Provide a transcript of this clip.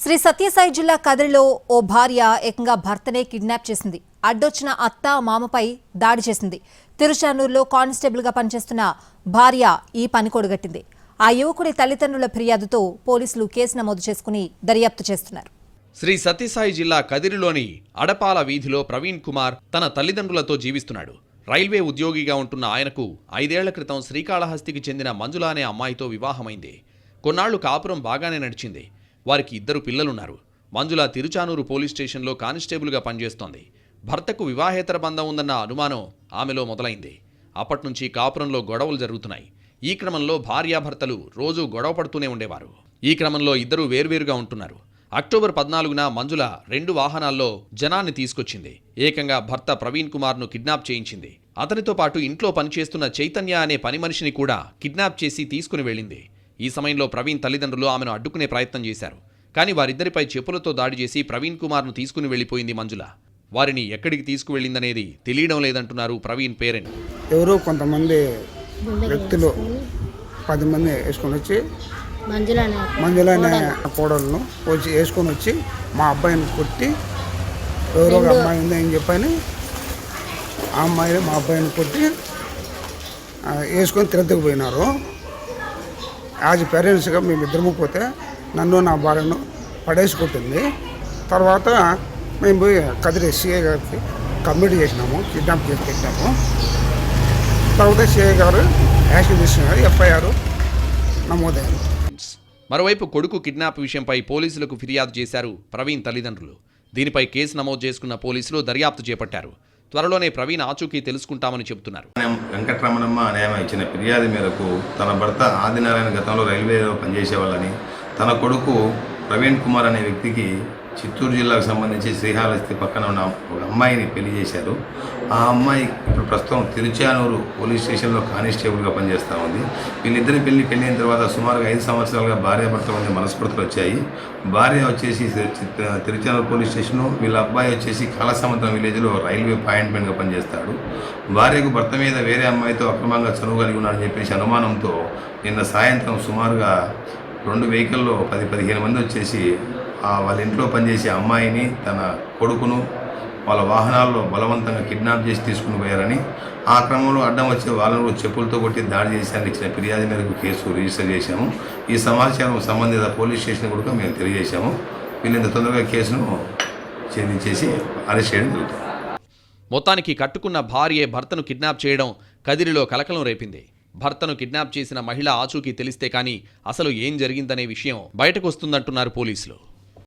శ్రీ సత్యసాయి జిల్లా కదిరిలో ఓ భార్య ఏకంగా భర్తనే కిడ్నాప్ చేసింది. అడ్డొచ్చిన అత్త మామపై దాడి చేసింది. తిరుచానూరులో కానిస్టేబుల్గా పనిచేస్తున్న భార్య ఈ పని కొడగట్టింది. ఆ యువకుడి తల్లిదండ్రుల ఫిర్యాదుతో పోలీసులు కేసు నమోదు చేసుకుని దర్యాప్తు చేస్తున్నారు. శ్రీ సత్యసాయి జిల్లా కదిరిలోని అడపాల వీధిలో ప్రవీణ్ కుమార్ తన తల్లిదండ్రులతో జీవిస్తున్నాడు. రైల్వే ఉద్యోగిగా ఉంటున్న ఆయనకు ఐదేళ్ళ క్రితం శ్రీకాళహస్తికి చెందిన మంజుల అనే అమ్మాయితో వివాహమైంది. కొన్నాళ్ళు కాపురం బాగానే నడిచింది. వారికి ఇద్దరు పిల్లలున్నారు. మంజుల తిరుచానూరు పోలీస్ స్టేషన్లో కానిస్టేబుల్గా పనిచేస్తోంది. భర్తకు వివాహేతర బంధం ఉందన్న అనుమానం ఆమెలో మొదలైంది. అప్పట్నుంచి కాపురంలో గొడవలు జరుగుతున్నాయి. ఈ క్రమంలో భార్యాభర్తలు రోజూ గొడవ పడుతూనే ఉండేవారు. ఈ క్రమంలో ఇద్దరూ వేర్వేరుగా ఉంటున్నారు. అక్టోబర్ పద్నాలుగున మంజుల రెండు వాహనాల్లో జనాన్ని తీసుకొచ్చింది. ఏకంగా భర్త ప్రవీణ్ కుమార్ను కిడ్నాప్ చేయించింది. అతనితో పాటు ఇంట్లో పనిచేస్తున్న చైతన్య అనే పని మనిషిని కూడా కిడ్నాప్ చేసి తీసుకుని వెళ్ళింది. ఈ సమయంలో ప్రవీణ్ తల్లిదండ్రులు ఆమెను అడ్డుకునే ప్రయత్నం చేశారు. కానీ వారిద్దరిపై చెప్పులతో దాడి చేసి ప్రవీణ్ కుమార్ను తీసుకుని వెళ్ళిపోయింది మంజుల. వారిని ఎక్కడికి తీసుకువెళ్ళిందనేది తెలియడం లేదంటున్నారు ప్రవీణ్ పేరెంట్. ఎవరో కొంతమంది వ్యక్తులు పది మంది వేసుకొని వచ్చి మంజులనే మంజుల కోడలను వచ్చి వేసుకొని వచ్చి మా అబ్బాయిని కొట్టి ఎవరో ఒక అమ్మాయి ఉంది అని చెప్పని ఆ అమ్మాయిని మా అబ్బాయిని కొట్టి వేసుకొని తిరుపతికి పోయినారు. యాజ్ పేరెంట్స్గా మేము ఇద్దరు పోతే నన్ను నా భార్యను పడేసి కొట్టింది తర్వాత మేము పోయి కదిరి సిఐ గారికి కంప్లీట్ చేసినాము కిడ్నాప్ చేసి పెట్టినాము. తర్వాత సిఐ గారు యాక్షన్ తీసుకున్నారు ఎఫ్ఐఆర్ నమోదైంది. మరోవైపు కొడుకు కిడ్నాప్ విషయంపై పోలీసులకు ఫిర్యాదు చేశారు ప్రవీణ్ తల్లిదండ్రులు. దీనిపై కేసు నమోదు చేసుకున్న పోలీసులు దర్యాప్తు చేపట్టారు. త్వరలోనే ప్రవీణ్ ఆచూకీ తెలుసుకుంటామని చెబుతున్నారు. వెంకటరమణమ్మ అనే ఆమె ఇచ్చిన ఫిర్యాదు మేరకు తన భర్త ఆదినారాయణ గతంలో రైల్వేలో పనిచేసేవాళ్ళని తన కొడుకు ప్రవీణ్ కుమార్ అనే వ్యక్తికి చిత్తూరు జిల్లాకు సంబంధించి శ్రీహాలస్తి పక్కన ఉన్న ఒక అమ్మాయిని పెళ్ళి చేశారు. ఆ అమ్మాయి ఇప్పుడు ప్రస్తుతం తిరుచానూరు పోలీస్ స్టేషన్లో కానిస్టేబుల్గా పనిచేస్తూ ఉంది. వీళ్ళిద్దరి పెళ్ళి పెళ్ళిన తర్వాత సుమారుగా ఐదు సంవత్సరాలుగా భార్యాభర్త మధ్య మనస్ఫూర్తులు వచ్చాయి. భార్య వచ్చేసి తిరుచానూరు పోలీస్ స్టేషను వీళ్ళ అబ్బాయి వచ్చేసి కాలసముద్రం విలేజ్లో రైల్వే పాయింట్మెంట్గా పనిచేస్తాడు. భార్యకు భర్త మీద వేరే అమ్మాయితో అక్రమంగా చనువు కలిగి ఉన్నాడని చెప్పేసి అనుమానంతో నిన్న సాయంత్రం సుమారుగా రెండు వెహికల్లో పది పదిహేను మంది వచ్చేసి వాళ్ళ ఇంట్లో పనిచేసే అమ్మాయిని తన కొడుకును వాళ్ళ వాహనాల్లో బలవంతంగా కిడ్నాప్ చేసి తీసుకుని పోయారని ఆ క్రమంలో అడ్డం వచ్చే వాళ్ళను చెప్పులతో కొట్టి దాడి చేశారని ఇచ్చిన ఫిర్యాదు మేరకు కేసు రిజిస్టర్ చేశాము. ఈ సమాచారం సంబంధిత పోలీస్ స్టేషన్ కూడా మేము తెలియజేశాము. వీళ్ళంత తొందరగా కేసును ఛేదించేసి అరెస్ట్ చేయడం జరుగుతుంది. మొత్తానికి కట్టుకున్న భార్యే భర్తను కిడ్నాప్ చేయడం కదిరిలో కలకలం రేపింది. భర్తను కిడ్నాప్ చేసిన మహిళ ఆచూకీ తెలిస్తే కానీ అసలు ఏం జరిగిందనే విషయం బయటకు వస్తుందంటున్నారు పోలీసులు.